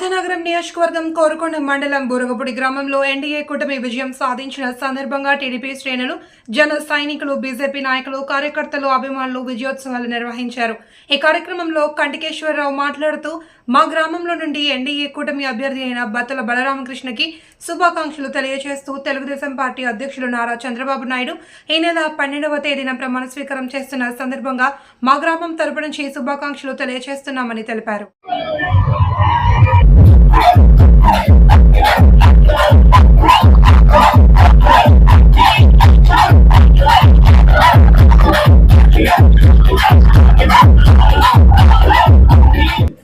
రాజనగరం నియోజకవర్గం కోరుకొండ మండలం బురగపుడి గ్రామంలో ఎన్డీఏ కూటమి విజయం సాధించిన సందర్భంగా టీడీపీ శ్రేణులు జన సైనికులు బీజేపీ నాయకులు కార్యకర్తలు అభిమానులు విజయోత్సవాలు నిర్వహించారు. ఈ కార్యక్రమంలో కంటికేశ్వరరావు మాట్లాడుతూ మా గ్రామంలో నుండి ఎన్డీఏ కూటమి అభ్యర్థి అయిన బత్తల బలరామకృష్ణకి శుభాకాంక్షలు తెలియజేస్తూ తెలుగుదేశం పార్టీ అధ్యక్షులు నారా చంద్రబాబు నాయుడు ఈ నెల పన్నెండవ తేదీన ప్రమాణ స్వీకారం చేస్తున్న సందర్భంగా మా గ్రామం తరపు నుంచి శుభాకాంక్షలు తెలియజేస్తున్నామని తెలిపారు.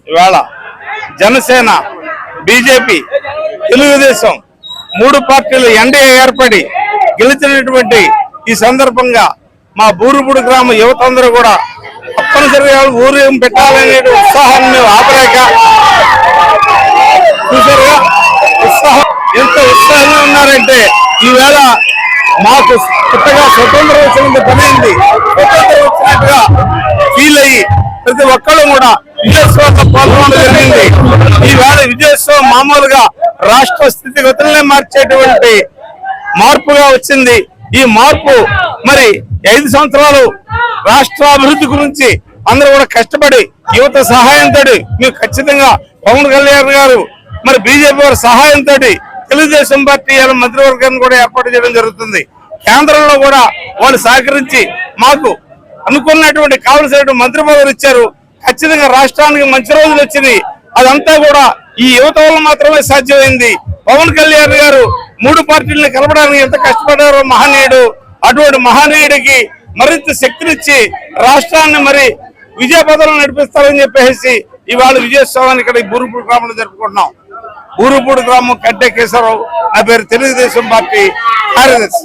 ఇవాళ జనసేన బీజేపీ తెలుగుదేశం మూడు పార్టీలు ఎన్డీఏ ఏర్పడి గెలిచినటువంటి ఈ సందర్భంగా మా బూరుపూడి గ్రామ యువత అందరూ కూడా తప్పనిసరిగా ఊరేం పెట్టాలనే ఉత్సాహాన్ని మేము ఆపలేక ఉన్నారంటే ఈవేళ మాకు కొత్తగా స్వతంత్ర వచ్చినంత పనైంది స్వతంత్రం వచ్చినట్టుగా ఫీల్ అయ్యి ప్రతి ఒక్కళ్ళు కూడా విజయోత్సవంలో పాల్గొనడం జరిగింది. ఈవేళ విజయోత్సవం మామూలుగా రాష్ట్ర స్థితిగతులనే మార్చేటువంటి మార్పుగా వచ్చింది. ఈ మార్పు మరి ఐదు సంవత్సరాలు రాష్ట్ర అభివృద్ధి గురించి అందరూ కూడా కష్టపడి యువత సహాయంతో మేము ఖచ్చితంగా పవన్ కళ్యాణ్ గారు మరి బీజేపీ వారి సహాయంతో తెలుగుదేశం పార్టీ మంత్రివర్గాన్ని కూడా ఏర్పాటు చేయడం జరుగుతుంది. కేంద్రంలో కూడా వాళ్ళు సహకరించి మాకు అనుకున్నటువంటి కావలసినటువంటి మంత్రి పదవులు ఇచ్చారు. ఖచ్చితంగా రాష్ట్రానికి మంచి రోజులు వచ్చింది అదంతా కూడా ఈ యువత వల్ల మాత్రమే సాధ్యమైంది. పవన్ కళ్యాణ్ గారు మూడు పార్టీలను కలపడానికి ఎంత కష్టపడారో మహనీయుడు. అటువంటి మహనీయుడికి మరింత శక్తినిచ్చి రాష్ట్రాన్ని మరి విజయ పదవులు నడిపిస్తారని చెప్పేసి ఇవాళ విజయోత్సవాన్ని ఇక్కడ ఈ బూరుపూడి గ్రామంలో జరుపుకుంటున్నాం. ఊరుపూడి గ్రామం కట్టె కేశవరావు నా పేరు తెలుగుదేశం పార్టీ కార్యదర్శి.